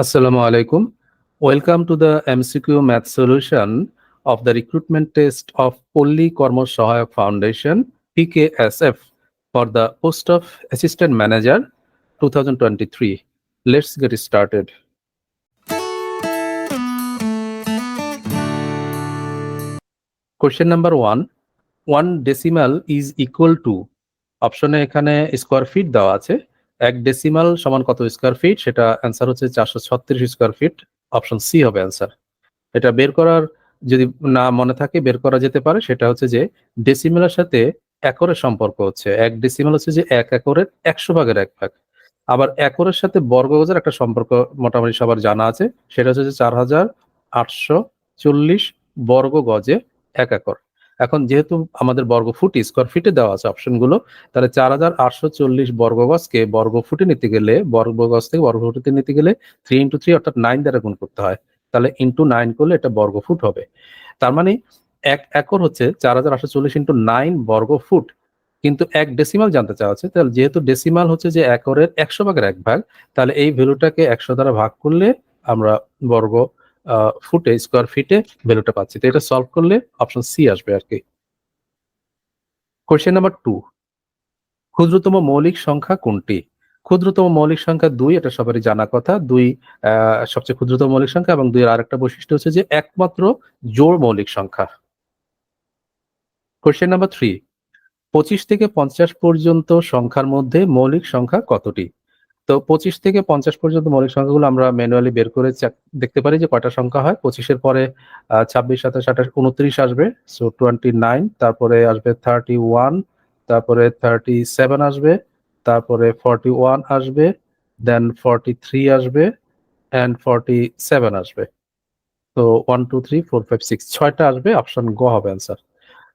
Assalamu alaikum. Welcome to the MCQ math solution of the recruitment test of Polli Kormo Sahayak Foundation PKSF for the post of Assistant Manager 2023. Let's get started. Question number one. One decimal is equal to অপশনে এখানে square feet দেওয়া আছে এক decimal সমান কত square feet সেটা answer হচ্ছে চারশো ছত্রিশ স্কোয়ার ফিট অপশন সি হবে অ্যান্সার এটা বের করার যদি না মনে থাকে, বের করা যেতে পারে। সেটা হচ্ছে যে ডেসিমেলের সাথে একরের সম্পর্ক হচ্ছে। এক ডেসিমেল হচ্ছে যে এক একরের একশো ভাগের এক ভাগ। আবার একরের সাথে বর্গগজের একটা সম্পর্ক মোটামুটি সবার জানা আছে। সেটা হচ্ছে যে চার হাজার আটশো চল্লিশ বর্গ গজে এক একর। এখন যেহেতু আমাদের বর্গ ফুট স্কোয়ার ফিটে দেওয়া আছে অপশনগুলো তাহলে চার হাজার আটশো চল্লিশ বর্গগজকে বর্গ ফুটে নিতে গেলে বর্গগজ থেকে বর্গ ফুটে নিতে গেলে থ্রি ইন্টু থ্রি অর্থাৎ নাইন দ্বারা গুণ করতে হয়। তাহলে ইন্টু নাইন করলে এটা বর্গ ফুট হবে। তার মানে এক একর হচ্ছে চার হাজার আটশো চল্লিশ ইন্টু নাইন বর্গ ফুট। কিন্তু এক ডেসিমাল জানতে চাওয়া হচ্ছে তাহলে যেহেতু ডেসিমাল হচ্ছে যে একরের একশো ভাগের এক ভাগ, তাহলে এই ভ্যালুটাকে একশো দ্বারা ভাগ করলে আমরা বর্গ ফুটে স্কোয়ার ফিটে ভ্যালুটা পাচ্ছি। তো এটা সলভ করলে অপশন সি আসবে আর কি। কোয়েশ্চেন নাম্বার টু ক্ষুদ্রতম মৌলিক সংখ্যা কোনটি? ক্ষুদ্রতম মৌলিক সংখ্যা দুই, এটা সবারই জানা কথা। দুই সবচেয়ে ক্ষুদ্রতম মৌলিক সংখ্যা এবং দুইয়ের আরেকটা বৈশিষ্ট্য হচ্ছে যে একমাত্র জোড় মৌলিক সংখ্যা। কোয়েশ্চেন নাম্বার থ্রি পঁচিশ থেকে পঞ্চাশ পর্যন্ত সংখ্যার মধ্যে মৌলিক সংখ্যা কতটি? তো পঁচিশ থেকে পঞ্চাশ পর্যন্ত মৌলিক সংখ্যাগুলো আমরা ম্যানুয়ালি বের করে দেখতে পারি যে কয়টা সংখ্যা হয়। পঁচিশের পরে ছাব্বিশ, সাতাশ, আঠাশ, উনত্রিশ আসবে। সো টোয়েন্টি নাইন তারপরে আসবে থার্টি ওয়ান তারপরে থার্টি সেভেন আসবে, তারপরে ফর্টি ওয়ান আসবে দেন ফর্টি থ্রি আসবে অ্যান্ড ফর্টি সেভেন আসবে। তো one two three four five six ছয়টা আসবে। অপশন গ হবে অ্যান্সার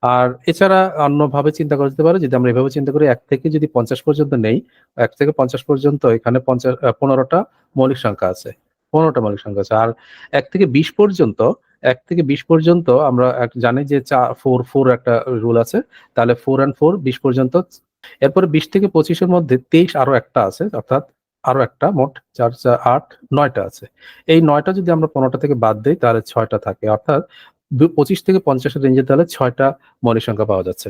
আর এছাড়া অন্যভাবে চিন্তা করা যেতে পারে, যদি আমরা এভাবে চিন্তা করি, এক থেকে যদি পঞ্চাশ পর্যন্ত নেই, এক থেকে পঞ্চাশ পর্যন্ত এখানে পঞ্চাশ পনেরোটা মৌলিক সংখ্যা আছে, পনেরোটা মৌলিক সংখ্যা আছে। আর এক থেকে বিশ পর্যন্ত, এক থেকে বিশ পর্যন্ত আমরা জানি যে চা ফোর ফোর একটা রুল আছে, তাহলে ফোর অ্যান্ড ফোর বিশ পর্যন্ত, এরপরে বিশ থেকে পঁচিশের মধ্যে তেইশ আরও একটা আছে, অর্থাৎ আরও একটা, মোট চার চার, আট, নয়টা আছে। এই নয়টা যদি আমরা পনেরোটা থেকে বাদ দিই, তাহলে ছয়টা থাকে। অর্থাৎ পঁচিশ থেকে পঞ্চাশের রেঞ্জে তাহলে ছয়টা মৌলিক সংখ্যা পাওয়া যাচ্ছে।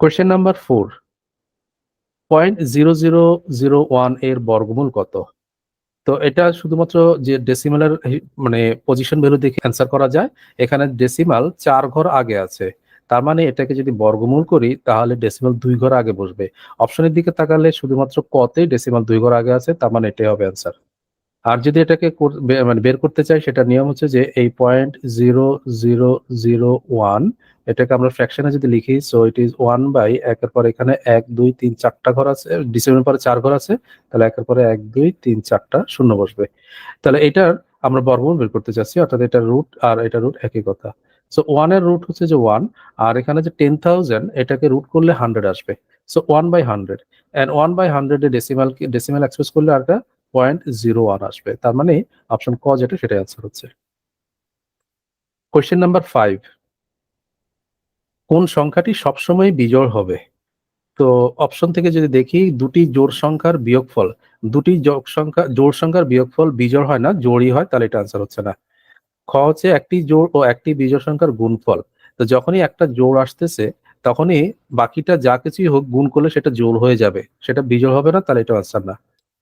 কোয়েশ্চেন নাম্বার ফোর পয়েন্ট ওয়ানের বর্গমূল কত? তো এটা শুধুমাত্র যে ডেসিমালের মানে পজিশন ভ্যালু দেখে অ্যান্সার করা যায়, এখানে ডেসিমাল চার ঘর আগে আছে। তার মানে এটাকে যদি বর্গমূল করি, তাহলে ডেসিমাল দুই ঘর আগে বসবে। অপশনের দিকে তাকালে শুধুমাত্র কতে ডেসিমাল দুই ঘর আগে আছে, তার মানে এটাই হবে অ্যান্সার আর যদি এটাকে মানে বের করতে চাই সেটা নিয়ম হচ্ছে যে এই point zero zero zero one এটাকে আমরা ফ্র্যাকশনে যদি লিখি so it is one by একের পর এখানে এক, দুই, তিন, চারটা ঘর আছে ডিসেম্বর পরে চার ঘর আছে, তাহলে একের পরে এক, দুই, তিন, চারটা শূন্য বসবে। তাহলে এটার আমরা বর্গমূল বের করতে চাচ্ছি, অর্থাৎ এটা রুট আর এটা রুট একই কথা। সো ওয়ানের রুট হচ্ছে যে ওয়ান আর এখানে যে টেন থাউজেন্ড এটাকে রুট করলে হান্ড্রেড আসবে। So one by hundred and one by hundred decimal decimal express করলে আর একটা পয়েন্ট জিরো ওয়ান আসবে। তার মানে অপশন ক যেটা সেটাই অ্যান্সার হচ্ছে। কোয়েশ্চেন নাম্বার ফাইভ কোন সংখ্যাটি সবসময় বিজোড় হবে? তো অপশন থেকে যদি দেখি, দুটি জোড় সংখ্যার বিয়োগফল, দুটি যোগ সংখ্যা, জোড় সংখ্যার বিয়োগফল বিজোড় হয় না, জোড়ই হয়, তাহলে এটা আনসার হচ্ছে না। খ হচ্ছে একটি জোড় ও একটি বিজোড় সংখ্যার গুণফল। তো যখনই একটা জোড় আসতেছে, তখনই বাকিটা যা কিছুই হোক গুণ করলে সেটা জোড় হয়ে যাবে। সেটা বিজোড় হবে না, তাহলে এটা আনসার না।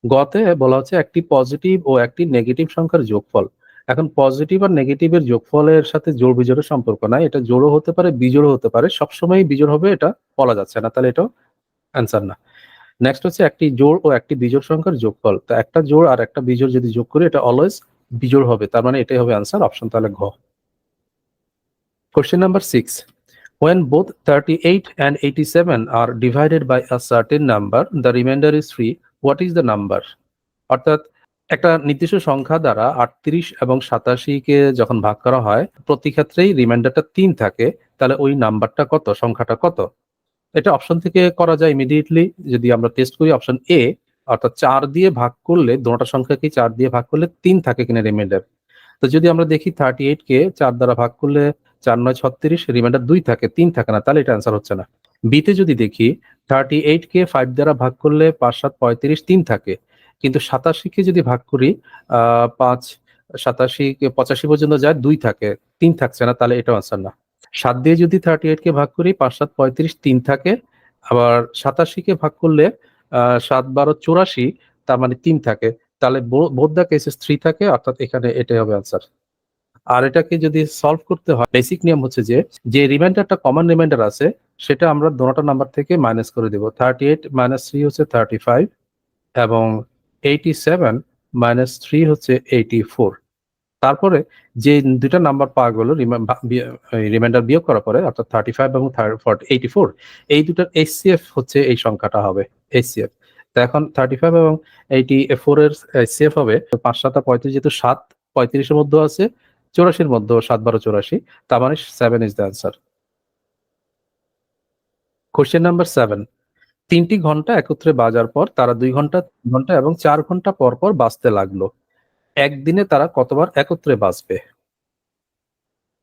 গতে বলা হচ্ছে একটি পজিটিভ ও একটি নেগেটিভ সংখ্যার যোগফল। এখন পজিটিভ আর নেগেটিভের যোগফলের সাথে জোড় বিজোড়ের সম্পর্ক নাই এটা জোড়ও হতে পারে বিজোড় হতে পারে সবসময় বিজোড় হবে এটা বলা যাচ্ছে না তাহলে এটাও অ্যান্সার না। নেক্সট হচ্ছে একটি জোড় ও একটি বিজোড় সংখ্যার যোগফল। তো একটা জোড় আর একটা বিজোড় যদি যোগ করি এটা অলওয়েজ বিজোড় হবে তার মানে এটাই হবে আনসার অপশন তাহলে ঘ। Question number six When both 38 and 87 are divided by a certain number, the remainder is free. What is the number অর্থাৎ একটা নির্দিষ্ট সংখ্যা দ্বারা আটত্রিশ এবং সাতাশি কে যখন ভাগ করা হয়, প্রতি ক্ষেত্রেই রিমাইন্ডারটা তিন থাকে, তাহলে ওই নাম্বারটা কত, সংখ্যাটা কত? এটা অপশন থেকে করা যায় ইমিডিয়েটলি যদি আমরা টেস্ট করি অপশন এ অর্থাৎ চার দিয়ে ভাগ করলে, দুটা সংখ্যাকে চার দিয়ে ভাগ করলে তিন থাকে কিনা রিমাইন্ডার তো যদি আমরা দেখি থার্টি এইট কে চার দ্বারা ভাগ করলে চার নয় ছত্রিশ রিমাইন্ডার দুই থাকে, তিন থাকে না, তাহলে এটা অ্যান্সার হচ্ছে না। বিতে যদি দেখি থার্টি এইট কে ফাইভ দ্বারা ভাগ করলে পাঁচ সাত পঁয়ত্রিশ তিন থাকে। কিন্তু সাতাশিকে যদি ভাগ করি পাঁচ, সাতাশি পঁচাশি পর্যন্ত যায়, দুই থাকে, তিন থাকছে না, তাহলে এটাও আনসার না। সাত দিয়ে যদি থার্টি এইট কে ভাগ করি, পাঁচ সাত পঁয়ত্রিশ তিন থাকে, আবার সাতাশিকে ভাগ করলে সাত বারো চৌরাশি, তার মানে তিন থাকে, তাহলে বোধ কেসেস থ্রি থাকে, অর্থাৎ এখানে এটাই হবে আনসার আর এটাকে যদি সলভ করতে হয় বেসিক নিয়ম হচ্ছে যে যে রিমাইন্ডারটা কমন রিমাইন্ডার আছে সেটা আমরা দোনোটা নাম্বার থেকে মাইনাস করে দেবো। থার্টি এইট মাইনাস থ্রি হচ্ছে থার্টি ফাইভ এবং এইটি সেভেন মাইনাস থ্রি হচ্ছে এইটি ফোর তারপরে যে দুইটা নাম্বার পাওয়া গেল রিমাইন্ডার বিয়োগ করার পরে, অর্থাৎ থার্টি ফাইভ এবং এইটি ফোর এই দুটার এইচসিএফ হচ্ছে এই সংখ্যাটা হবে এইচসিএফ তো এখন থার্টি ফাইভ এবং এইটি ফোর এর সেফ হবে পাঁচ, সাত পঁয়ত্রিশ যেহেতু সাত, পঁয়ত্রিশের মধ্যে আছে, চৌরাশির মধ্যে সাত, বারো, চৌরাশি, তার মানে seven is the answer question number seven তিনটি ঘণ্টা একত্রে বাজার পর তারা দুই ঘণ্টা, তিন ঘণ্টা এবং চার ঘণ্টা পর পর বাঁচতে লাগল। একদিনে তারা কতবার একত্রে বাঁচবে?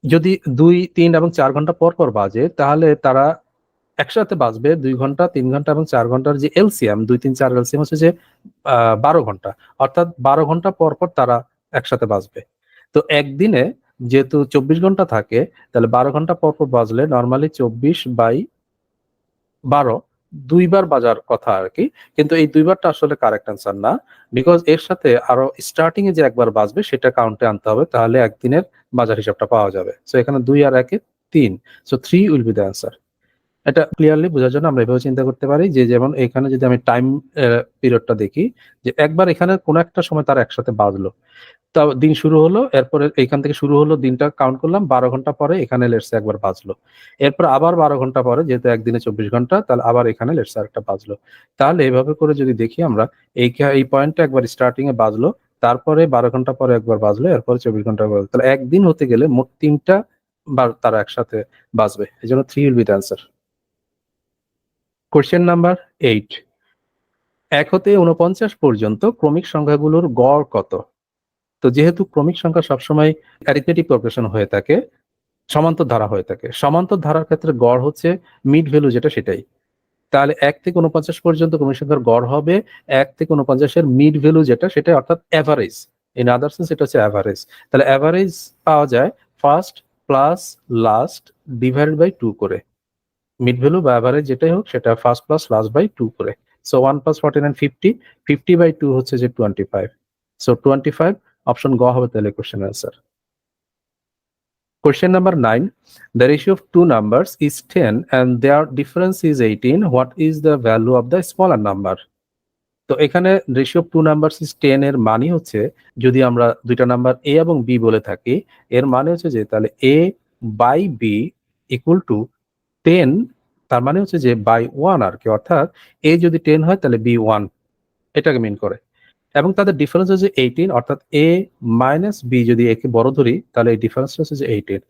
যদি দুই, তিন এবং চার ঘণ্টা পর পর বাজে, তাহলে তারা একসাথে বাঁচবে দুই ঘণ্টা, তিন ঘণ্টা এবং চার ঘণ্টার যে এলসিএম, দুই, তিন, চার এলসিএম হচ্ছে যে বারো ঘণ্টা। অর্থাৎ বারো ঘণ্টা পর পর তারা একসাথে বাঁচবে। তো একদিনে যেহেতু চব্বিশ ঘণ্টা থাকে, তাহলে বারো ঘণ্টা পর পর বাজলে নর্মালি চব্বিশ বাই বারো, দুইবার বাজার কথা আর কি। কিন্তু এই দুইবারটা আসলে কারেক্ট অ্যান্সার না। বিকজ এর সাথে আরও স্টার্টিং এ যে একবার বাজবে, সেটা কাউন্টে আনতে হবে, তাহলে একদিনের বাজার হিসাবটা পাওয়া যাবে। সো এখানে দুই আর একে তিন। So three will be the answer এটা ক্লিয়ারলি বোঝার জন্য আমরা এভাবে চিন্তা করতে পারি যে, যেমন এখানে যদি আমি টাইম পিরিয়ডটা দেখি, যে একবার এখানে কোনো একটা সময় তারা একসাথে বাজলো তা দিন শুরু হলো, এরপরে এইখান থেকে শুরু হলো, দিনটা কাউন্ট করলাম, বারো ঘণ্টা পরে এখানে লেটসে একবার বাজলো। এরপর আবার বারো ঘণ্টা পরে, যেহেতু একদিনে চব্বিশ ঘণ্টা, তাহলে আবার এখানে লেটসে আরেকটা বাজলো। তাহলে এভাবে করে যদি দেখি আমরা, এই এই পয়েন্টটা একবার স্টার্টিং এ বাজলো, তারপরে বারো ঘণ্টা পরে একবার বাজলো, এরপরে চব্বিশ ঘণ্টা বাজলো। তাহলে একদিন হতে গেলে মোট তিনটা বার তারা একসাথে বাজবে, এই জন্য three will be the answer question number eight এক হতে উনপঞ্চাশ পর্যন্ত ক্রমিক সংখ্যাগুলোর গড় কত? তো যেহেতু ক্রমিক সংখ্যা সবসময় অ্যারিথমেটিক প্রগ্রেশন হয়ে থাকে, সমান্তর ধারা হয়ে থাকে, সমান্তর ধারার ক্ষেত্রে গড় হচ্ছে মিড ভ্যালু যেটা সেটাই। তাহলে এক থেকে উনপঞ্চাশ পর্যন্ত ক্রমিক সংখ্যার গড় হবে এক থেকে উনপঞ্চাশের মিড ভ্যালু যেটা সেটা অর্থাৎ অ্যাভারেজ ইন আদার সেন্স এটা হচ্ছে অ্যাভারেজ তাহলে অ্যাভারেজ পাওয়া যায় first plus last divide by two করে। মিড ভ্যালু বা অ্যাভারেজ যেটাই হোক সেটা first plus last by two করে। So one plus forty nine fifty fifty by two হচ্ছে যে twenty five so twenty five option গ হবে তাহলে question answer Question number 9. The ratio of two numbers is 10 and their difference is 18. What is the value of the smaller number? তো এখানে ratio two numbers is ten এর মানে হচ্ছে, যদি আমরা দুইটা নাম্বার এ এবং বি বলে থাকি, এর মানে হচ্ছে যে তাহলে A by B equal to ten তার মানে হচ্ছে যে বাই ওয়ান আর কি অর্থাৎ এ যদি টেন হয় তাহলে বি ওয়ান এটাকে মিন করে এবং তাদের ডিফারেন্স হচ্ছে এইটিন অর্থাৎ এ মাইনাস বি যদি একে বড় ধরি, তাহলে এই ডিফারেন্সটা হচ্ছে যে এইটিন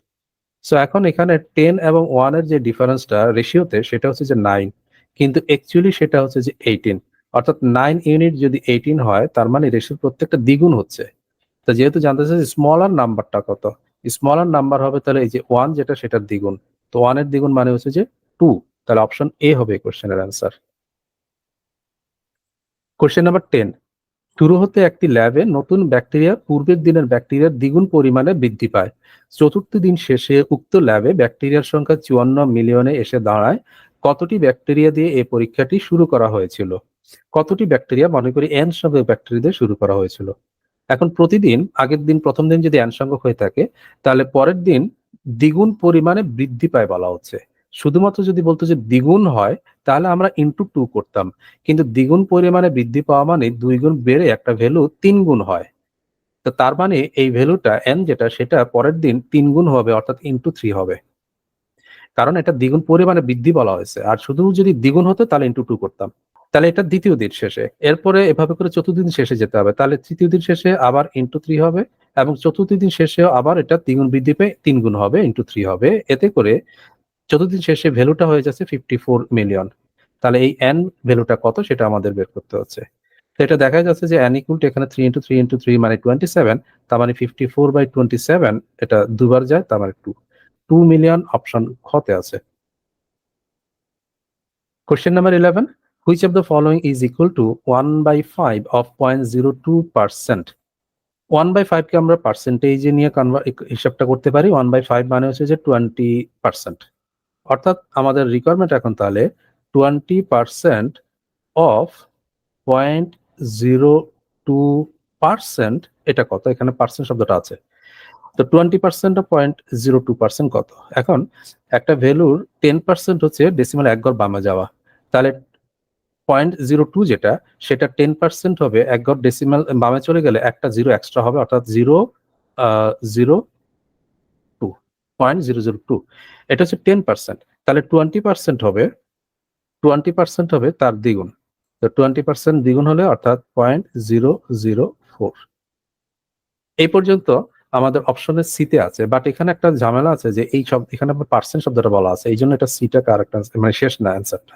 সো এখন এখানে টেন এবং ওয়ানের যে ডিফারেন্সটা রেশিওতে সেটা হচ্ছে যে নাইন কিন্তু অ্যাকচুয়ালি সেটা হচ্ছে যে এইটিন অর্থাৎ নাইন ইউনিট যদি এইটিন হয়, তার মানে রেশিওর প্রত্যেকটা দ্বিগুণ হচ্ছে। তো যেহেতু জানতে চাই স্মলার নাম্বারটা কত স্মলার নাম্বার হবে তাহলে এই যে ওয়ান যেটা, সেটার দ্বিগুণ। তো ওয়ানের দ্বিগুণ মানে হচ্ছে যে টু তাহলে অপশন এ হবে কোশ্চেনের অ্যান্সার কোশ্চেন নাম্বার টেন শুরু হতে একটি ল্যাবে নতুন ব্যাকটেরিয়া পূর্বের দিনের ব্যাকটেরিয়ার দ্বিগুণ পরিমাণে বৃদ্ধি পায়। চতুর্থ দিন শেষে উক্ত ল্যাবে ব্যাকটেরিয়ার সংখ্যা চুয়ান্ন মিলিয়নে এসে দাঁড়ায়। কতটি ব্যাকটেরিয়া দিয়ে এই পরীক্ষাটি শুরু করা হয়েছিল? কতটি ব্যাকটেরিয়া মনে করি এন সংখ্যক ব্যাকটেরিয়া দিয়ে শুরু করা হয়েছিল? এখন প্রতিদিন, আগের দিন, প্রথম দিন যদি এন সংখ্যক হয়ে থাকে, তাহলে পরের দিন দ্বিগুণ পরিমাণে বৃদ্ধি পায় বলা হচ্ছে। শুধুমাত্র যদি বলতো যে দ্বিগুণ হয়, তাহলে আমরা ইন্টু টু করতাম। কিন্তু দ্বিগুণ পরিমাণে বৃদ্ধি পাওয়া মানে দুই গুণ বেড়ে একটা ভ্যালু তিন গুণ হয়। তো তার মানে এই ভ্যালুটা এন যেটা, সেটা পরের দিন তিন গুণ হবে, অর্থাৎ ইন্টু থ্রি হবে। কারণ এটা দ্বিগুণ পরিমাণে বৃদ্ধি বলা হয়েছে। আর শুধু যদি দ্বিগুণ হতো, তাহলে ইন্টু টু করতাম। তাহলে এটা দ্বিতীয় দিন শেষে। এরপরে এভাবে করে চতুর্থ দিন শেষে যেতে হবে। তাহলে তৃতীয় দিন শেষে আবার ইন্টু থ্রি হবে এবং চতুর্থ দিন শেষেও আবার এটা দ্বিগুণ বৃদ্ধি পেয়ে তিন গুণ হবে ইন্টু থ্রি হবে। এতে করে চতুর্দিন শেষে ভ্যালুটা হয়ে যাচ্ছে ফিফটি ফোর মিলিয়ন তাহলে এই এন ভ্যালুটা কত সেটা আমাদের বের করতে হচ্ছে। তো এটা দেখা যাচ্ছে যে এন ইকুয়াল এখানে three into three into three মানে টোয়েন্টি সেভেন তার মানে fifty four by twenty seven এটা দুবার যায়, তার মানে টু টু মিলিয়ন অপশন খতে আছে। Question number eleven which of the following is equal to one by five of point zero two percent one by ফাইভকে আমরা পার্সেন্টেজে নিয়ে কনভার হিসাবটা করতে পারি। ওয়ান বাই ফাইভ মানে হচ্ছে যে টোয়েন্টি পার্সেন্ট অর্থাৎ আমাদের রিকোয়ারমেন্ট এখন তাহলে twenty percent of point zero two percent এটা কত? এখানে পার্সেন্ট শব্দটা আছে। তো twenty percent point zero two percent কত? এখন একটা ভ্যালুর টেন পার্সেন্ট হচ্ছে ডেসিমাল এক ঘর বামে যাওয়া। তাহলে পয়েন্ট জিরো টু যেটা, সেটা টেন পার্সেন্ট হবে এক ঘর ডেসিমাল বামে চলে গেলে একটা জিরো এক্সট্রা হবে, অর্থাৎ zero zero point zero zero two. এটা হচ্ছে টেন পার্সেন্ট। তাহলে টোয়েন্টি পার্সেন্ট হবে, টোয়েন্টি পার্সেন্ট হবে তার দ্বিগুণ। তো টোয়েন্টি পার্সেন্ট দ্বিগুণ হলে অর্থাৎ পয়েন্ট জিরো জিরো ফোর। এই পর্যন্ত আমাদের অপশনের সিতে আছে বাট এখানে একটা ঝামেলা আছে যে এই সব, এখানে পার্সেন্ট শব্দটা বলা আছে, এই জন্য এটা সিটা কারেক্ট মানে শেষ না অ্যান্সারটা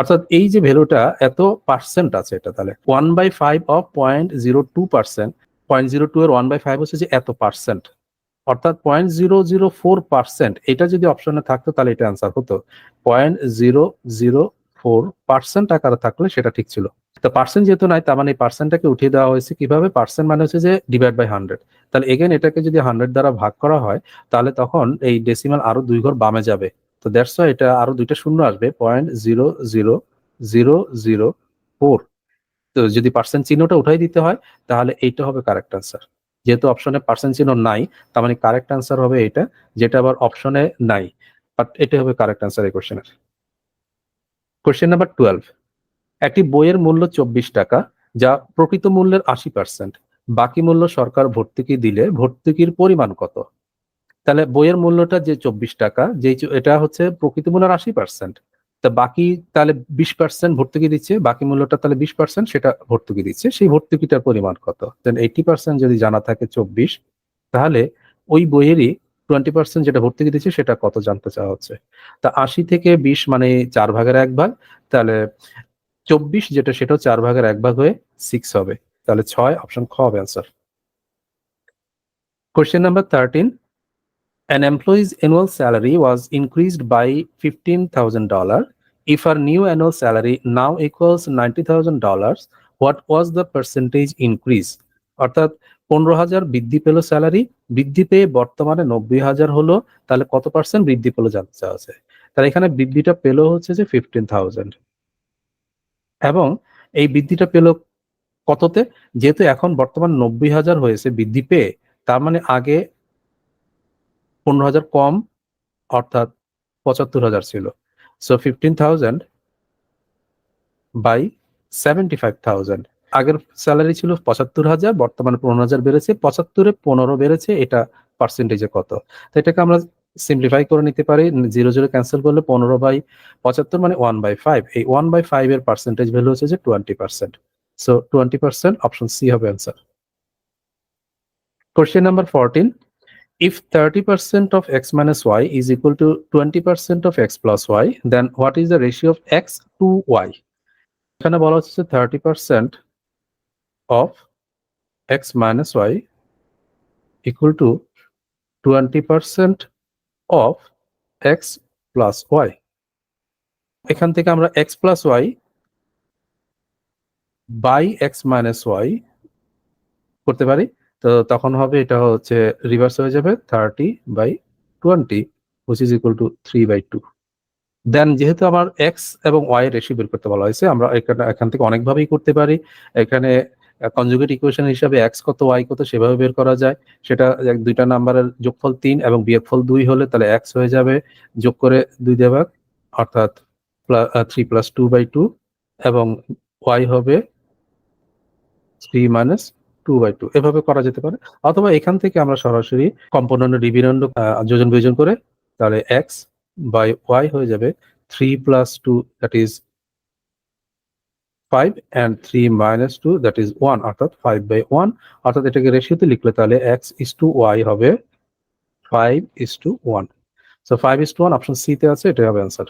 অর্থাৎ এই যে ভ্যালুটা, এত পার্সেন্ট আছে এটা তাহলে। One by five of point zero two percent point zero two এর ওয়ান বাই ফাইভ হচ্ছে যে এত পার্সেন্ট অর্থাৎ point zero zero four percent এটা যদি অপশনে থাকতো তাহলে এটা অ্যান্সার হতো। Point zero zero four percent আকারে থাকলে সেটা ঠিক ছিল। তো পার্সেন্ট যেহেতু নাই, তার মানে পার্সেন্টটাকে উঠিয়ে দেওয়া হয়েছে কীভাবে? পার্সেন্ট মানে হচ্ছে যে ডিভাইড বাই হান্ড্রেড তাহলে এগেন এটাকে যদি হান্ড্রেড দ্বারা ভাগ করা হয়, তাহলে তখন এই ডেসিমাল আরও দুই ঘর বামে যাবে। তো দ্যাটস এটা আরও দুইটা শূন্য আসবে point zero zero zero zero four তো যদি পার্সেন্ট চিহ্নটা উঠাই দিতে হয়, তাহলে এইটা হবে কারেক্ট আনসার যেহেতু অপশনে পার্সেন্ট চিহ্ন নাই, তার মানে কারেক্ট আনসার হবে এটা, যেটা আবার অপশনে নাই বাট এটা হবে কারেক্ট আনসার এই কোশ্চেনের কোশ্চেন নাম্বার টুয়েলভ একটি বইয়ের মূল্য চব্বিশ টাকা, যা প্রকৃত মূল্যের আশি পার্সেন্ট বাকি মূল্য সরকার ভর্তুকি দিলে ভর্তুকির পরিমাণ কত? তাহলে বইয়ের মূল্যটা যে চব্বিশ টাকা যে এটা হচ্ছে প্রকৃত মূল্যের আশি পার্সেন্ট তা বাকি তাহলে বিশ পার্সেন্ট ভর্তুকি দিচ্ছে বাকি মূল্যটা তাহলে বিশ পার্সেন্ট সেটা ভর্তুকি দিচ্ছে। সেই ভর্তুকিটার পরিমাণ কত? দেন এইটি পার্সেন্ট যদি জানা থাকে চব্বিশ তাহলে ওই বইয়েরই টোয়েন্টি পার্সেন্ট যেটা ভর্তুকি দিচ্ছে সেটা কত জানতে চাওয়া হচ্ছে? তা আশি থেকে বিশ মানে চার ভাগের এক ভাগ তাহলে চব্বিশ যেটা সেটাও চার ভাগের এক ভাগ হয়ে সিক্স হবে। তাহলে ছয় অপশন খ হবে answer question number thirteen An employee's annual salary was increased by $15,000. If her new annual salary now equals $90,000, what was the percentage increase? অর্থাৎ পনেরো হাজার বৃদ্ধি পেল স্যালারি বৃদ্ধি পেয়ে বর্তমানে নব্বই হাজার হলো তাহলে কত পার্সেন্ট বৃদ্ধি পেল জানতে চাওয়া আছে? তাহলে এখানে বৃদ্ধিটা পেল হচ্ছে যে ফিফটিন থাউজেন্ড এবং এই বৃদ্ধিটা পেল কততে? যেহেতু এখন বর্তমান নব্বই হাজার হয়েছে বৃদ্ধি পেয়ে তার মানে আগে পনেরো হাজার কম অর্থাৎ পঁচাত্তর হাজার ছিল। So fifteen thousand by seventy five আগের স্যালারি ছিল পঁচাত্তর হাজার, বর্তমানে পনেরো হাজার বেড়েছে। পঁচাত্তরে পনেরো বেড়েছে, এটা পার্সেন্টেজে কত? তো এটাকে আমরা সিম্পলিফাই করে নিতে পারি। জিরো জিরো ক্যান্সেল করলে পনেরো বাই পঁচাত্তর মানে ওয়ান বাই ফাইভ এই ওয়ান বাই ফাইভ এর পার্সেন্টেজ ভ্যালু হচ্ছে যে twenty percent so twenty percent option C হবে answer question number fourteen if 30% of x minus y is equal to 20% of x plus y, then what is the ratio of x to y? এখানে বলা হচ্ছে thirty percent of X minus Y equal to twenty percent of X plus Y এখান থেকে আমরা X plus Y by X minus Y করতে পারি তো তখন হবে এটা হচ্ছে রিভার্স হয়ে যাবে thirty by twenty which is equal to three by two then যেহেতু আমার এক্স এবং ওয়াই রেশিও বের করতে বলা হয়েছে, আমরা এখানে, এখান থেকে অনেকভাবেই করতে পারি। এখানে কনজুগেট ইকুয়েশন হিসাবে এক্স কত ওয়াই কত সেভাবে বের করা যায়। সেটা এক, দুইটা নাম্বারের যোগফল তিন এবং বিয়োগফল দুই হলে তাহলে এক্স হয়ে যাবে। যোগ করে দুই দেভাগ অর্থাৎ three plus two by two এবং ওয়াই হবে three minus two by two এভাবে করা যেতে পারে। অথবা এখান থেকে আমরা সরাসরি কম্পোনেন্ট ডিভিডেন্ড যোজন বিয়োজন করে তাহলে এক্স বাই ওয়াই হয়ে যাবে three plus two that is five and three minus two that is one অর্থাৎ ফাইভ বাই ওয়ান অর্থাৎ এটাকে রেশিওতে লিখলে তাহলে এক্স ইস টু ওয়াই হবে five is to one so five is to one option সিতে আছে, এটাই হবে অ্যান্সার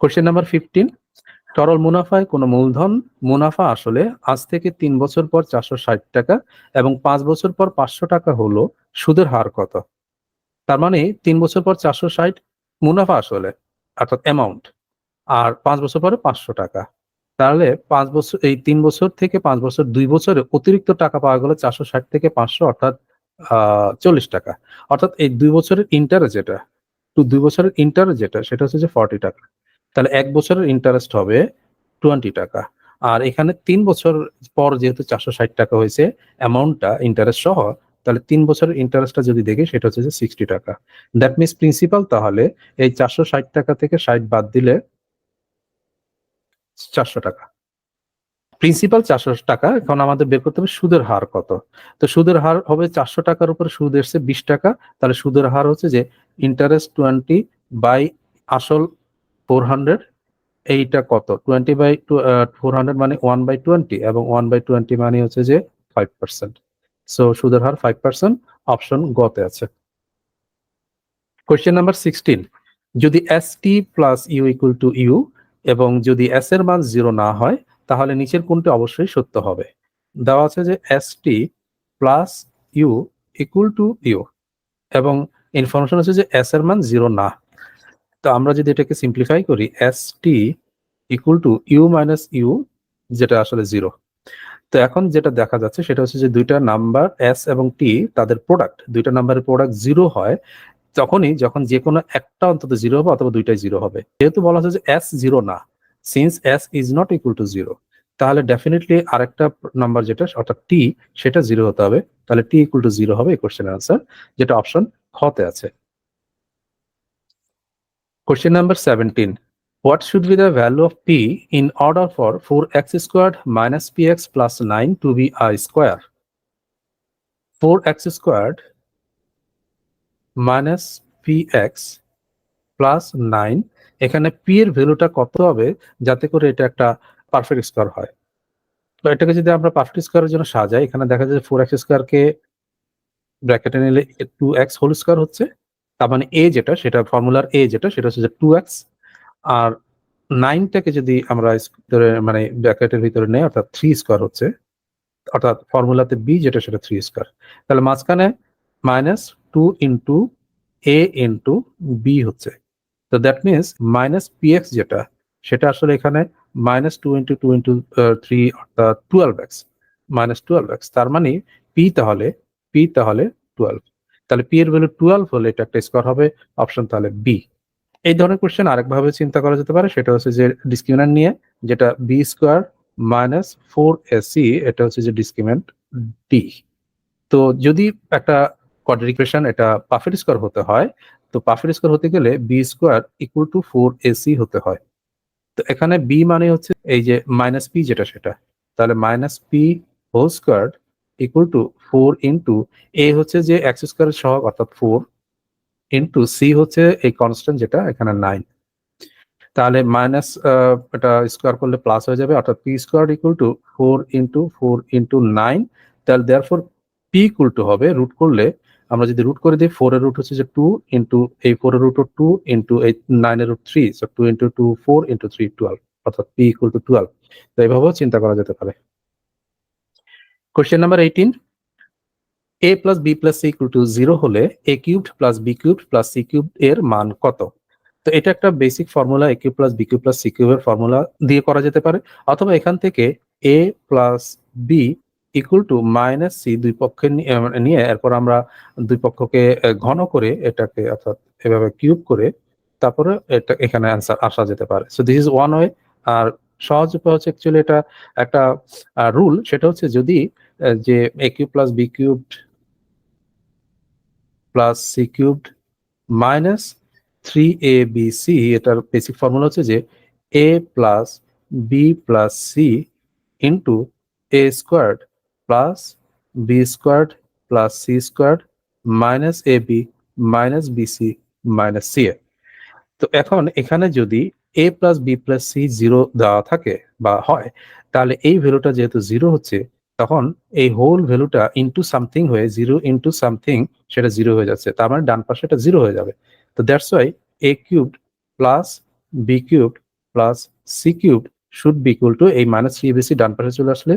কোয়েশ্চেন নাম্বার ফিফটিন তরল মুনাফায় কোনো মূলধন, মুনাফা আসলে আজ থেকে তিন বছর পর চারশো ষাট টাকা এবং পাঁচ বছর পর পাঁচশো টাকা হলো সুদের হার কত। তার মানে তিন বছর পর চারশো ষাট মুনাফা আসলে, অর্থাৎ অ্যামাউন্ট আর পাঁচ বছর পরে পাঁচশো টাকা। তাহলে পাঁচ বছর, এই তিন বছর থেকে পাঁচ বছর, দুই বছরে অতিরিক্ত টাকা পাওয়া গেল চারশো ষাট থেকে পাঁচশো, অর্থাৎ চল্লিশ টাকা। অর্থাৎ এই দুই বছরের ইন্টারেস্ট যেটা, তো দুই বছরের ইন্টারেস্ট যেটা, সেটা হচ্ছে যে ফর্টি টাকা। তাহলে এক বছরের ইন্টারেস্ট হবে টোয়েন্টি টাকা। আর এখানে তিন বছর পর যেহেতু চারশো ষাট টাকা হয়েছে অ্যামাউন্টটা ইন্টারেস্ট সহ, তাহলে তিন বছরের ইন্টারেস্টটা যদি দেখি, সেটা হচ্ছে যে সিক্সটি টাকা। দ্যাট মিনস প্রিন্সিপাল তাহলে এই চারশো ষাট টাকা থেকে ষাট বাদ দিলে চারশো টাকা। প্রিন্সিপাল চারশো টাকা, এখন আমাদের বের করতে হবে সুদের হার কত। তো সুদের হার হবে চারশো টাকার উপর সুদ এসছে বিশ টাকা, তাহলে সুদের হার হচ্ছে যে ইন্টারেস্ট টোয়েন্টি বাই আসল ফোর হান্ড্রেড এইটা কত? টোয়েন্টি বাই ফোর হান্ড্রেড মানে ওয়ান বাই টোয়েন্টি এবং ওয়ান বাই টোয়েন্টি মানে হচ্ছে যে ফাইভ পার্সেন্ট সো সুদের হার ফাইভ পার্সেন্ট অপশন গতে আছে। কোয়েশ্চেন নাম্বার সিক্সটিন যদি S T plus U equal to U এবং যদি এস এর মান জিরো না হয়, তাহলে নিচের কোনটি অবশ্যই সত্য হবে? দেওয়া আছে যে S T plus U equal to U এবং ইনফরমেশন হচ্ছে যে এস এর মান জিরো না। তো আমরা যদি এটাকে সিম্পলিফাই করি S T equal to U minus U যেটা আসলে জিরো তো এখন যেটা দেখা যাচ্ছে সেটা হচ্ছে যে দুইটা নাম্বার এস এবং টি তাদের প্রোডাক্ট দুইটা নাম্বারের প্রোডাক্ট জিরো হয়, তখনই যখন যে কোনো একটা অন্তত জিরো হবে অথবা দুইটাই জিরো হবে। যেহেতু বলা হচ্ছে যে এস জিরো না since S is not equal to zero তাহলে ডেফিনেটলি আরেকটা নাম্বার যেটা, অর্থাৎ টি সেটা জিরো হতে হবে। তাহলে টি ইকুয়াল টু জিরো হবে এই কোশ্চেনের আনসার যেটা অপশন খতে আছে। Question number 17. What should be the value of p in order for 4x squared minus px plus 9 to be a square? 4x squared minus px plus 9 এখানে p এর ভ্যালুটা কত হবে যাতে করে এটা একটা পারফেক্ট স্কোয়ার হয় তো এটাকে যদি আমরা পারফেক্ট স্কোয়ারের জন্য সাজাই এখানে দেখা যায় ফোর এক্স স্কোয়ারকে ব্র্যাকেটে নিলে টু এক্স হোল স্কোয়ার হচ্ছে তার মানে এ যেটা, সেটা ফর্মুলার এ যেটা, সেটা হচ্ছে টু এক্স আর নাইনটাকে যদি আমরা মানে ব্র্যাকেটের ভিতরে নেই, অর্থাৎ থ্রি স্কোয়ার হচ্ছে, অর্থাৎ ফর্মুলাতে বি যেটা, সেটা থ্রি স্কোয়ার তাহলে মাঝখানে minus two into A into B হচ্ছে। তো that means minus P X যেটা, সেটা আসলে এখানে minus two into two into three অর্থাৎ twelve X minus twelve X তার মানে পি তাহলে পি তাহলে টুয়েলভ তাহলে পি এর ভ্যালু টুয়েলভ হলে এটা একটা স্কোয়ার হবে অপশন তাহলে বি এই ধরনের কোশ্চেন আরেকভাবে চিন্তা করা যেতে পারে, সেটা হচ্ছে যে ডিসক্রিমিনেন্ট নিয়ে, যেটা B square minus four AC এটা হচ্ছে যে ডিসক্রিমিনেন্ট ডি তো যদি একটা কোয়াড্রিকেশন এটা পারফেক্ট স্কোয়ার হতে হয়, তো পারফেক্ট স্কোয়ার হতে গেলে B square equal to four AC হতে হয়। তো এখানে বি মানে হচ্ছে এই যে মাইনাস পি যেটা সেটা, তাহলে minus P whole square equal to four into A হচ্ছে যে এক্স স্কোয়ারের সহগ অর্থাৎ ফোর ইন্টু সি হচ্ছে এই কনস্ট্যান্ট যেটা এখানে নাইন তাহলে মাইনাস এটা স্কোয়ার করলে প্লাস হয়ে যাবে, অর্থাৎ P square equal to four into four into nine তাহলে therefore P equal to হবে রুট করলে আমরা যদি রুট করে দিই ফোর এর রুট হচ্ছে যে টু ইন্টু এই ফোর এর রুট টু ইন্টু এই নাইন এর root three so two into two four into three twelve অর্থাৎ পি ইকুয়াল টু টুয়েলভ তো এইভাবেও চিন্তা করা যেতে পারে। Question number eighteen A plus B plus C to zero হলে A cubed plus B cubed plus C cube এর মান কত? তো এটা একটা basic formula A cube plus B cube plus C কিউবের ফর্মুলা দিয়ে করা যেতে পারে। অথবা এখান থেকে A plus B equal to minus C দুই পক্ষে নিয়ে এরপর আমরা দুই পক্ষকে ঘন করে এটাকে অর্থাৎ এভাবে কিউব করে তারপরে এটা এখানে অ্যান্সার আসা যেতে পারে। So this is one way আর সহজ উপায় হচ্ছে অ্যাকচুয়ালি এটা একটা রুল সেটা হচ্ছে যদি যে A cube plus B cubed plus C cubed minus three A B C এটার বেসিক ফর্মুলা হচ্ছে যে A plus B plus C into A squared plus B squared plus C squared minus A B minus B C minus C তো এখন এখানে যদি A plus B plus C zero দেওয়া থাকে বা হয়, তাহলে এই ভ্যালুটা যেহেতু জিরো হচ্ছে, তখন এই হোল ভ্যালুটা ইন্টু সামথিং হয়ে জিরো ইন্টু সামথিং সেটা জিরো হয়ে যাচ্ছে, তার মানে ডান পাশে এটা জিরো হয়ে যাবে। তো that's why A cubed plus B cubed plus C cubed should be equal to এই মাইনাস থ্রি এবিসি ডান পাশে চলে আসলে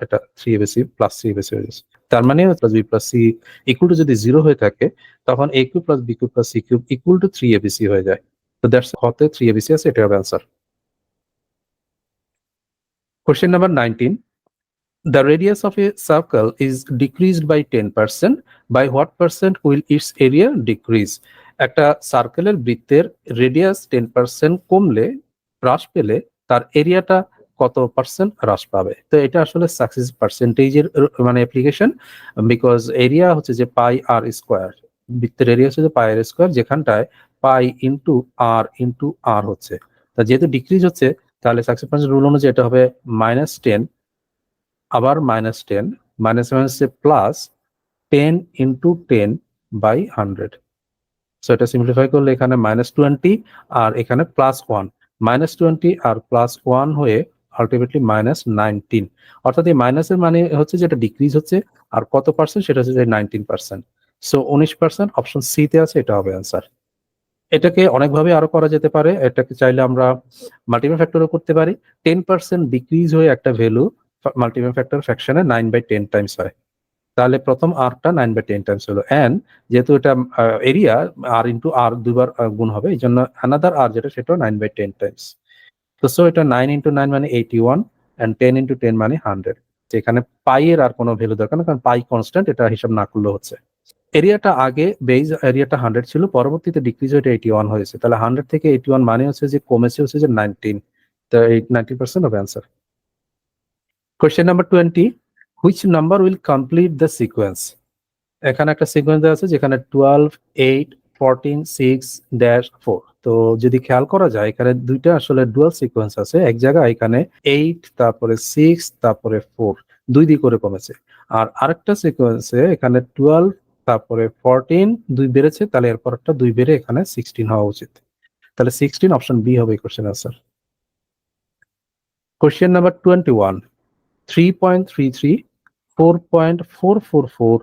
এটা three ABC plus three ABC হয়ে যাচ্ছে। তার মানে plus B plus C equal to যদি জিরো হয়ে থাকে, তখন A cube plus B cube plus C cube equal to three ABC হয়ে যায়। তো দ্যাটস হতে থ্রি এবিসি আছে এটা হবে answer Question number 19. The radius of a circle is decreased by 10%. By what percent will its area decrease? একটা সার্কেলের বৃত্তের রেডিয়াস টেন পার্সেন্ট কমলে, হ্রাস পেলে তার এরিয়াটা কত পার্সেন্ট হ্রাস পাবে তো এটা আসলে সাকসেস পার্সেন্টেজের মানে অ্যাপ্লিকেশন বিকজ এরিয়া হচ্ছে যে পাই আর স্কোয়ার বৃত্তের এরিয়া হচ্ছে যে পাই আর স্কোয়ার যেখানটায় পাই ইন্টু আর ইন্টু আর হচ্ছে। তা যেহেতু ডিক্রিজ হচ্ছে, তাহলে সাকসেস রুল অনুযায়ী এটা হবে মাইনাস টেন আবার মাইনাস টেন মাইনাস মাইনাসে plus ten into ten by hundred so এটা সিম্পলিফাই করলে এখানে মাইনাস টোয়েন্টি আর এখানে প্লাস ওয়ান মাইনাস টোয়েন্টি আর প্লাস ওয়ান হয়ে আলটিমেটলি মাইনাস নাইনটিন অর্থাৎ এই মাইনাসের মানে হচ্ছে যেটা ডিক্রিজ হচ্ছে, আর কত পার্সেন্ট সেটা হচ্ছে যে নাইনটিন পার্সেন্ট সো উনিশ পার্সেন্ট অপশন সি তে আছে, এটা হবে অ্যান্সার এটাকে অনেকভাবে আরও করা যেতে পারে। এটাকে চাইলে আমরা মাল্টিপ্লাই ফ্যাক্টরও করতে পারি। টেন পার্সেন্ট ডিক্রিজ হয়ে একটা ভ্যালু মাল্টিপ্লাই ফ্যাক্টর ফ্যাকশনে নাইন বাই টেন টাইমস হয়। তাহলে প্রথম আরটা নাইন বাই টেন টাইমস হলো। অ্যান্ড যেহেতু এটা এরিয়া আর ইন্টু আর দুবার গুণ হবে, এই জন্য অ্যানাদার আর যেটা, সেটাও নাইন বাই টেন টাইমস তো সো এটা নাইন ইন্টু নাইন মানে eighty one and ten into ten মানে হান্ড্রেড এখানে পাইয়ের আর কোনো ভ্যালু দরকার না, কারণ পাই কনস্ট্যান্ট এটা হিসাব না করলেও হচ্ছে। এরিয়াটা আগে বেজ এরিয়াটা হান্ড্রেড ছিল, পরবর্তীতে ডিক্রিজ হয়ে এইটি ওয়ান হয়েছে। তাহলে হান্ড্রেড থেকে এইটি ওয়ান মানে হচ্ছে যে কমেছে হচ্ছে যে নাইনটিন তো eight ninety percent of answer question number twenty which number will complete the sequence এখানে একটা সিকোয়েন্স আছে যেখানে twelve eight fourteen six dash four তো যদি খেয়াল করা যায়, এখানে দুইটা আসলে ডুয়াল সিকোয়েন্স আছে। এক জায়গায় এখানে এইট তারপরে সিক্স তারপরে ফোর দুই দিক করে কমেছে। আর আরেকটা সিকোয়েন্সে এখানে টুয়েলভ তারপরে ফোরটিন দুই বেড়েছে, তাহলে এরপর একটা দুই বেড়ে এখানে সিক্সটিন হওয়া উচিত। তাহলে সিক্সটিন অপশন বি হবে question answer question number twenty one three point three three four point four four four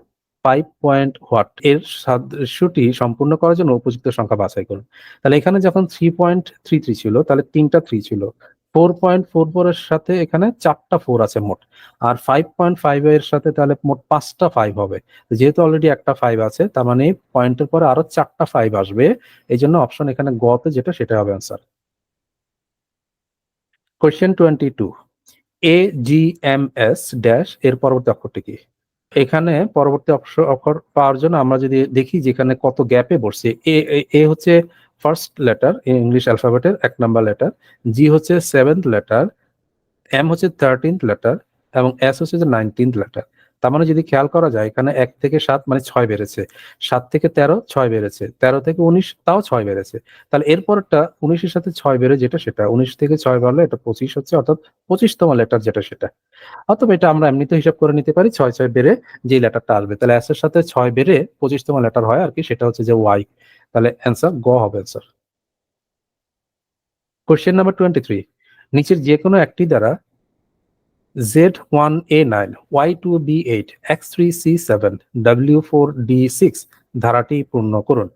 five point what এর সাদৃশ্যটি সম্পূর্ণ করার জন্য উপযুক্ত সংখ্যা বাছাই করুন। তাহলে এখানে যখন থ্রি পয়েন্ট থ্রি থ্রি ছিল, তাহলে তিনটা থ্রি ছিল। ফোর পয়েন্ট ফোর ফোর এর সাথে এখানে চারটা ফোর আছে মোট। আর ফাইভ পয়েন্ট ফাইভ এর সাথে তাহলে মোট পাঁচটা ফাইভ হবে। যেহেতু অলরেডি একটা ফাইভ আছে, তার মানে পয়েন্টের পরে আরও চারটা ফাইভ আসবে। এই জন্য অপশন এখানে গতে যেটা, সেটা হবে answer question twenty two A G M S dash এর পরবর্তী অক্ষরটি কি? এখানে পরবর্তী অক্ষর অক্ষর পাওয়ার জন্য আমরা যদি দেখি যেখানে কত গ্যাপে বসছে, এ এ- এ হচ্ছে ফার্স্ট লেটার ইংলিশ অ্যালফাবেটের এক নাম্বার লেটার জি হচ্ছে সেভেন্থ লেটার এম হচ্ছে থার্টিন্থ লেটার এবং এস হচ্ছে যে নাইনটিন্থ লেটার তার মানে যদি খেয়াল করা যায়, এখানে এক থেকে সাত মানে ছয় বেড়েছে। সাত থেকে তেরো, ছয় বেড়েছে। তেরো থেকে উনিশ, তাও ছয় বেড়েছে। তাহলে এরপরটা উনিশের সাথে ছয় বেড়ে যেটা সেটা। উনিশ থেকে ছয় বাড়লে এটা পঁচিশ হচ্ছে, অর্থাৎ পঁচিশতম লেটার যেটা সেটা। অথবা এটা আমরা এমনিতে হিসাব করে নিতে পারি, ছয় ছয় বেড়ে যে লেটারটা আসবে। তাহলে এস এর সাথে ছয় বেড়ে পঁচিশতম লেটার হয় আর কি, সেটা হচ্ছে যে ওয়াই তাহলে অ্যান্সার গ হবে answer question number twenty three নিচের যে কোনো একটি দ্বারা Z one A nine Y two B eight X three C seven W four D six ধারাটি পূর্ণ করুন।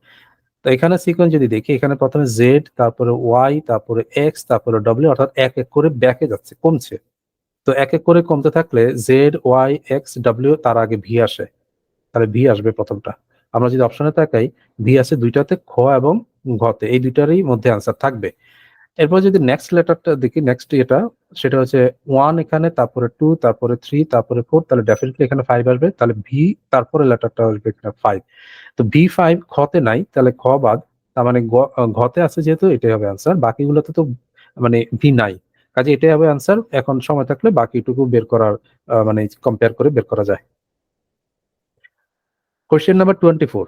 তো এখানে সিকোয়েন্স যদি দেখি, এখানে প্রথমে জেড তারপরে ওয়াই তারপরে এক্স তারপরে ডব্লিউ অর্থাৎ এক এক করে ব্যাকে যাচ্ছে, কমছে। তো এক এক করে কমতে থাকলে জেড ওয়াই এক্স ডাব্লিউ তার আগে ভি আসে। তাহলে ভি আসবে প্রথমটা। আমরা যদি অপশনে তাকাই ভি আছে দুইটাতে খ এবং ঘতে এই দুইটারই মধ্যে আনসার থাকবে। এরপর যদি নেক্সট লেটারটা দেখি নেক্সট এটা, সেটা হচ্ছে ওয়ান এখানে, তারপরে টু তারপরে থ্রি তারপরে ফোর তাহলে ডেফিনেটলি এখানে ফাইভ আসবে। তাহলে ভি তারপরে লেটারটা আসবে এখানে ফাইভ তো ভি ফাইভ খতে নাই, তাহলে খ বাদ, তার মানে ঘতে আছে যেহেতু, এটাই হবে আনসার বাকিগুলোতে তো মানে ভি নাই। কাজে এটাই হবে আনসার এখন সময় থাকলে বাকিটুকু বের করার মানে কম্পেয়ার করে বের করা যায়। কোশ্চেন নাম্বার টোয়েন্টি ফোর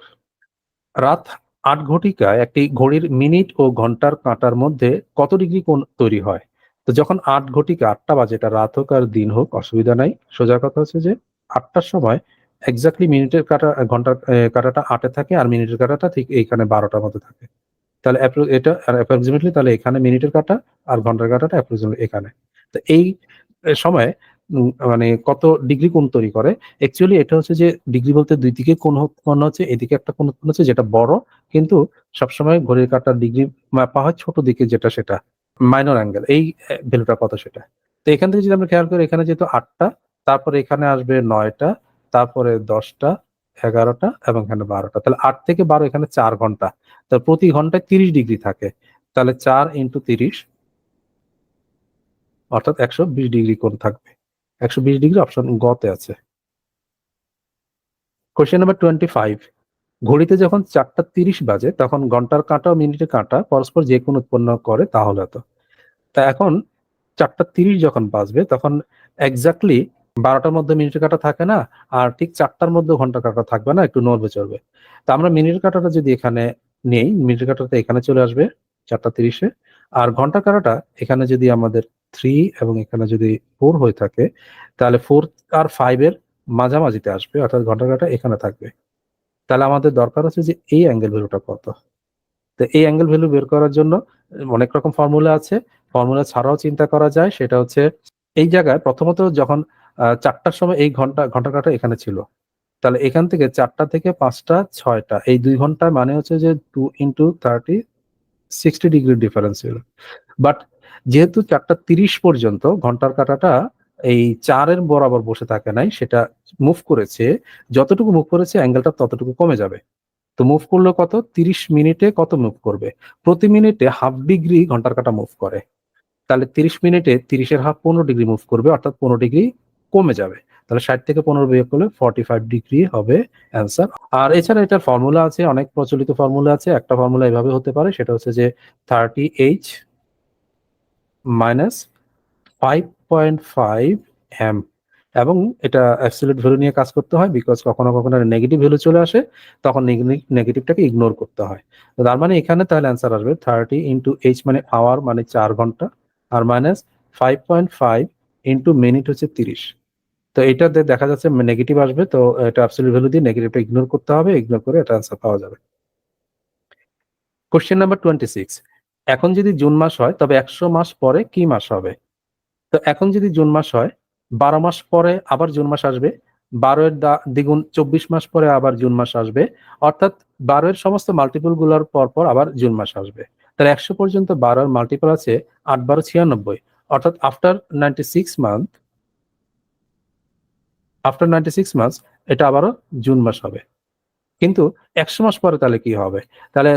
রাত আট ঘটিকায় একটি ঘড়ির মিনিট ও ঘণ্টার কাঁটার মধ্যে কত ডিগ্রি কোণ তৈরি হয়? তো যখন আট ঘটিকা আটটা বাজে, এটা রাত হোক আর দিন হোক, অসুবিধা নাই। সোজা কথা হচ্ছে যে, আটটার সময় এক্স্যাক্টলি মিনিটের কাটা, ঘণ্টার কাটাটা আটে থাকে আর মিনিটের কাটাটা ঠিক এইখানে বারোটার মধ্যে থাকে। তাহলে এটা অ্যাপ্রক্সিমেটলি তাহলে এখানে মিনিটের কাটা আর ঘণ্টার কাটাটা অ্যাপ্রক্সিমেটলি এখানে। তো এই সময় মানে কত ডিগ্রি কোণ তৈরি করে? অ্যাকচুয়ালি এটা হচ্ছে যে ডিগ্রি বলতে দুই দিকে কোণ উৎপন্ন হচ্ছে, এদিকে একটা কোণ উৎপন্ন হচ্ছে যেটা বড়, কিন্তু সবসময় ঘড়ির কাটার ডিগ্রি মাপা হয় ছোট দিকে যেটা সেটা মাইনর অ্যাঙ্গেল এই ভ্যালুটা কত সেটা? তো এখান থেকে যদি আমরা খেয়াল করি, এখানে যেহেতু আটটা, তারপরে এখানে আসবে নয়টা, তারপরে দশটা, এগারোটা এবং এখানে বারোটা। তাহলে আট থেকে বারো এখানে চার ঘণ্টা। তো প্রতি ঘন্টায় তিরিশ ডিগ্রি থাকে। তাহলে চার ইন্টু তিরিশ, অর্থাৎ একশো বিশ ডিগ্রি কোণ থাকবে। একশো বিশ ডিগ্রি অপশন গতে আছে। কোশ্চেন নাম্বার টোয়েন্টি ফাইভ ঘড়িতে যখন চারটা তিরিশ বাজে, তখন ঘণ্টার কাঁটা ও মিনিটের কাঁটা পরস্পর যে কোণ উৎপন্ন করে, তাহলে তো। তা এখন চারটা তিরিশ যখন বাজবে, তখন এক্স্যাক্টলি বারোটার মধ্যে মিনিটের কাঁটা থাকে না, আর ঠিক চারটার মধ্যে ঘণ্টা কাঁটা থাকবে না, একটু নড়বে চড়বে। তা আমরা মিনিটের কাঁটাটা যদি এখানে নেই, মিনিটের কাঁটাটা এখানে চলে আসবে, চারটা তিরিশে। আর ঘণ্টা কাঁটাটা এখানে যদি আমাদের থ্রি এবং এখানে যদি ফোর হয়ে থাকে, তাহলে ফোর আর ফাইভ এর মাঝামাঝিতে আসবে, অর্থাৎ ঘণ্টা কাঁটা এখানে থাকবে। তাহলে আমাদের দরকার আছে যে এই অ্যাঙ্গেল ভ্যালুটা কত? তো এই অ্যাঙ্গেল ভ্যালু বের করার জন্য অনেক রকম ফর্মুলা আছে। ফর্মুলা ছাড়াও চিন্তা করা যায়, সেটা হচ্ছে এই জায়গায় প্রথমত যখন চারটার সময় এই ঘণ্টা ঘণ্টা কাটা এখানে ছিল, তাহলে এখান থেকে চারটা থেকে পাঁচটা, ছয়টা, এই দুই ঘণ্টা মানে হচ্ছে যে two into thirty sixty degree difference ছিল। বাট যেহেতু চারটা তিরিশ পর্যন্ত ঘণ্টার কাটাটা এই চারের বরাবর বসে থাকে নাই, সেটা মুভ করেছে, যতটুকু মুভ করেছে অ্যাঙ্গেলটা ততটুকু কমে যাবে। তো মুভ করল কত? তিরিশ মিনিটে কত মুভ করবে? প্রতি মিনিটে হাফ ডিগ্রি ঘণ্টার কাটা মুভ করে। তাহলে তিরিশ মিনিটে তিরিশের হাফ পনেরো ডিগ্রি মুভ করবে, অর্থাৎ পনেরো ডিগ্রি কমে যাবে। তাহলে ষাট থেকে পনেরো বিয়োগ করলে ফর্টি ফাইভ ডিগ্রি হবে অ্যান্সার আর এছাড়া এটার ফর্মুলা আছে, অনেক প্রচলিত ফর্মুলা আছে। একটা ফর্মুলা এভাবে হতে পারে, সেটা হচ্ছে যে thirty H minus five point five M এবং এটা অ্যাবসলিউট ভ্যালু নিয়ে কাজ করতে হয় বিকজ কখনো কখনো নেগেটিভ ভ্যালু চলে আসে, তখন নেগেটিভটাকে ইগনোর করতে হয়। তার মানে এখানে তাহলে অ্যান্সার আসবে থার্টি ইন্টু এইচ মানে আওয়ার মানে চার ঘণ্টা, আর minus five point five into minute হচ্ছে তিরিশ। তো এটাতে দেখা যাচ্ছে নেগেটিভ আসবে, তো এটা অ্যাবসলিউট ভ্যালু দিয়ে নেগেটিভটা ইগনোর করতে হবে ইগনোর করে এটা অ্যান্সার পাওয়া যাবে। কোশ্চেন নাম্বার টোয়েন্টি সিক্স এখন যদি জুন মাস হয়, তবে একশো মাস পরে কি মাস হবে? তো এখন যদি জুন মাস হয়, বারো মাস পরে আবার জুন মাস আসবে, বারো এর দা- দ্বিগুণ চব্বিশ মাস পরে আবার জুন মাস আসবে, অর্থাৎ বারো এর সমস্ত মাল্টিপলগুলোর পর পর আবার জুন মাস আসবে। তাহলে একশো পর্যন্ত বারোর মাল্টিপল আছে আট বারো ছিয়ানব্বই। অর্থাৎ after ninety six month after ninety six month এটা আবারও জুন মাস হবে। কিন্তু একশো মাস পরে তাহলে কি হবে? তাহলে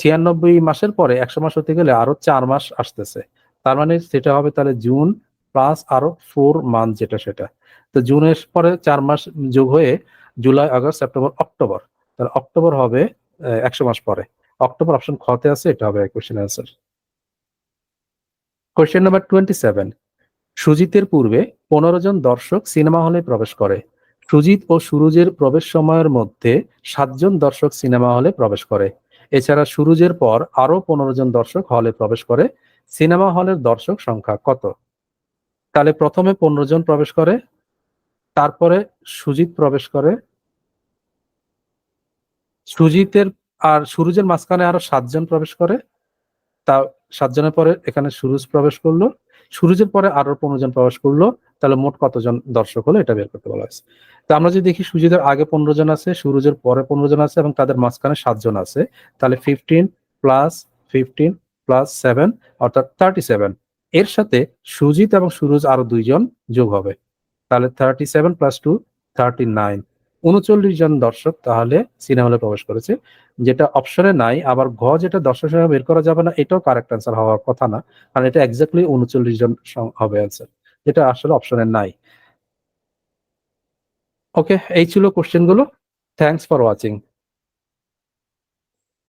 ছিয়ানব্বই মাসের পরে একশো মাস হতে গেলে আরও চার মাস আসতেছে। তার মানে সেটা হবে তাহলে জুন প্লাস আরও ফোর মান্থ যেটা সেটা। তো জুনের পরে চার মাস যোগ হয়ে জুলাই, আগস্ট, সেপ্টেম্বর, অক্টোবর। তাহলে অক্টোবর হবে একশো মাস পরে। অক্টোবর অপশন খতে আছে, এটা হবে question answer question number twenty seven সুজিতের পূর্বে পনেরো জন দর্শক সিনেমা হলে প্রবেশ করে। সুজিত ও সুরুজের প্রবেশ সময়ের মধ্যে সাতজন দর্শক সিনেমা হলে প্রবেশ করে। এছাড়া সুরুজের পর আরও পনেরো জন দর্শক হলে প্রবেশ করে। সিনেমা হলের দর্শক সংখ্যা কত? তাহলে প্রথমে পনেরো জন প্রবেশ করে, তারপরে সুজিত প্রবেশ করে। সুজিতের আর সুরুজের মাঝখানে আরও সাতজন প্রবেশ করে। তা সাতজনের পরে এখানে সুরুজ প্রবেশ করল। সুরুজের পরে আরও পনেরো জন প্রবেশ করল। তাহলে মোট কতজন দর্শক হলো এটা বের করতে বলা হয়েছে। তো আমরা যদি দেখি সুজিতের আগে পনেরো জন আছে সুরুজের পরে পনেরো জন আছে এবং তাদের মাঝখানে সাতজন আছে, তাহলে fifteen plus fifteen plus seven অর্থাৎ থার্টি সেভেন এর সাথে সুজিত এবং সুরুজ আরও দুইজন যোগ হবে, তাহলে thirty seven plus two thirty nine উনচল্লিশ জন দর্শক তাহলে সিনেমা হলে প্রবেশ করেছে, যেটা অপশনে নাই, আবার ঘ যেটা দর্শক সংখ্যা বের করা যাবে না, এটাও কারেক্ট অ্যান্সার হওয়ার কথা না, কারণ এটা এক্স্যাক্টলি উনচল্লিশ জন হবে অ্যান্সার যেটা আসলে অপশনে নাই। ওকে এই ছিল কোশ্চেনগুলো থ্যাংকস ফর ওয়াচিং